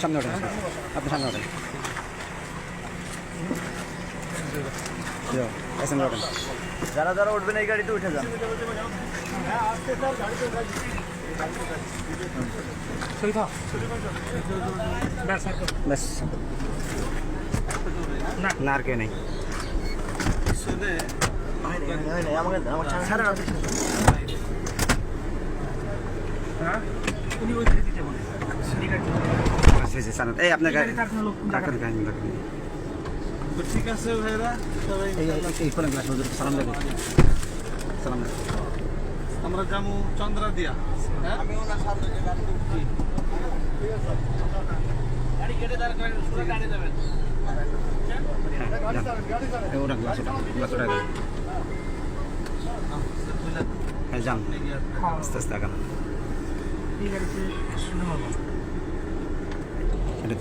সামনে ওঠেন আপনি সামনে ওঠেন সামনে ওঠেন যারা যারা উঠবেন এই গাড়িতে উঠে যান ব্যাস না আর কে নেই ছাড়া আচ্ছা, আচ্ছা। এই আপনার গাড়ি ডাক্তার গাড়ি ঠিক আছে ভাইরা সালাম সালাম আমরা যাব চন্দ্রা দিয়া আমি ওনার সামনে যে গাড়ি উঠছি গাড়ি কেটে দাঁড় করেন সুরে গাড়ি যাবেন হ্যাঁ যান। এই ওটা গ্লাস ওটা গ্লাস ওটা দেন। হ্যাঁ যান আস্তে আস্তে আগান এটা